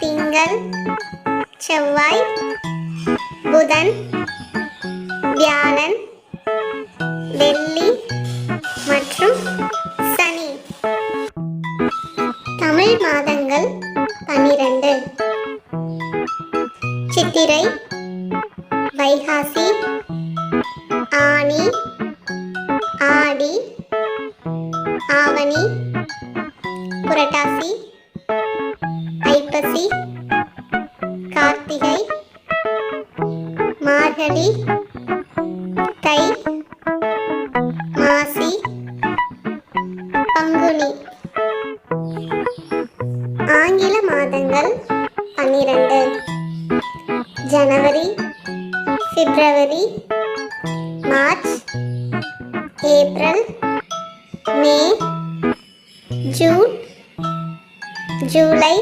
திங்கள் செவ்வாய் புதன் வியாழன் வெள்ளி மற்றும் சனி. தமிழ் மாதங்கள் பன்னிரண்டு சித்திரை வைகாசி ஆனி ஆடி ஆவணி புரட்டாசி ஐப்பசி கார்த்திகை. மார்கழி. தை. மாசி. பங்குனி. ஆங்கில மாதங்கள் பன்னிரண்டு. January February March April May June July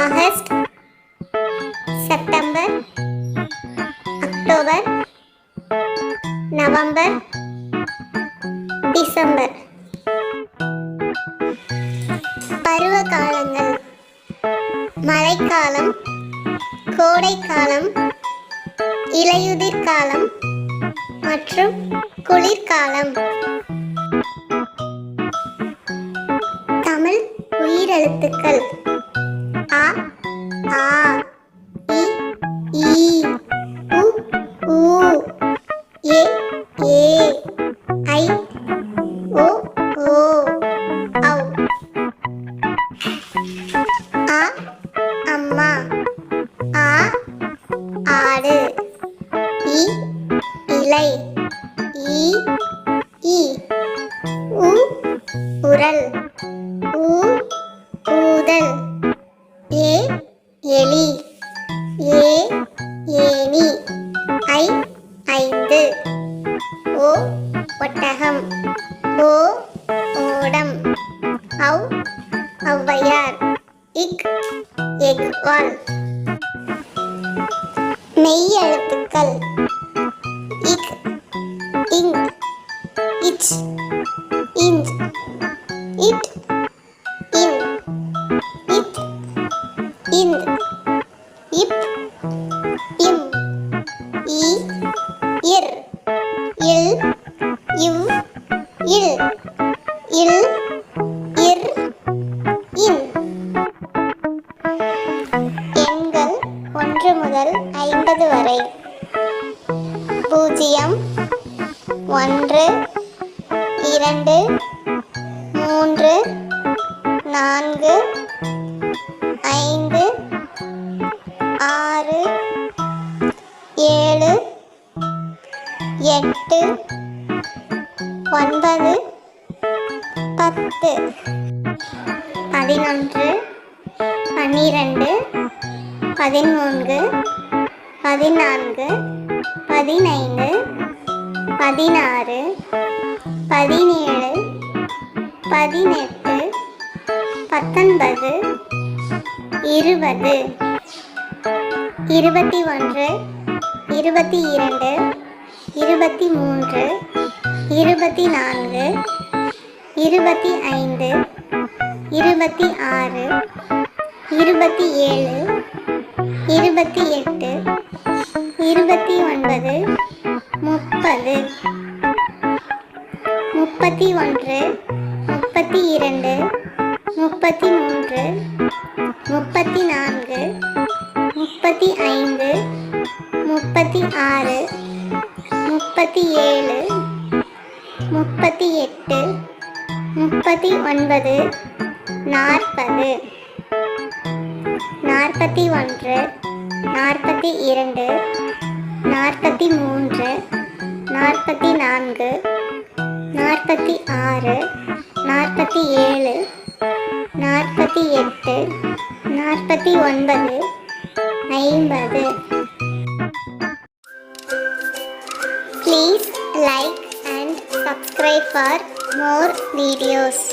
August September October November December. பருவ காலங்கள் மழைக்காலம் கோடைக்காலம் இலையுதிர் காலம் மற்றும் குளிர்காலம். தமிழ் உயிரெழுத்துக்கள். அ ஆ இ ஈ உ ஊ ஏ ஏ ஐ ஓ ஓ ஔ அ அம்மா ஆ ஆடு இ இலை ஈ ஈ உ உரல் ஊ ஊதல் ஒட்டகம். ஓ ஓடம். ஔ ஔவையார். இக் எக்வால் மெய் எழுத்துக்கள். முதல் ஐம்பது வரை. பூஜ்ஜியம் ஒன்று இரண்டு மூன்று நான்கு ஐந்து ஆறு ஏழு எட்டு ஒன்பது பத்து. பதினொன்று பன்னிரண்டு பதிமூன்று பதினான்கு பதினைந்து பதினாறு பதினேழு பதினெட்டு பத்தொன்பது இருபது. இருபத்தி ஒன்று இருபத்தி இரண்டு இருபத்தி மூன்று இருபத்தி நான்கு இருபத்தி ஐந்து இருபத்தி ஆறு இருபத்தி ஏழு இருபத்தி எட்டு இருபத்தி ஒன்பது முப்பது முப்பத்தி ஒன்று முப்பத்தி இரண்டு முப்பத்தி மூன்று முப்பத்தி நான்கு முப்பத்தி ஐந்து முப்பத்தி ஆறு முப்பத்தி ஏழு முப்பத்தி எட்டு முப்பத்தி ஒன்பது நாற்பது. நாற்பத்தி ஒன்று நாற்பத்தி இரண்டு நாற்பத்தி மூன்று நாற்பத்தி நான்கு நாற்பத்தி ஆறு நாற்பத்தி ஏழு நாற்பத்தி எட்டு நாற்பத்தி ஒன்பது ஐம்பது. Please like and subscribe for more videos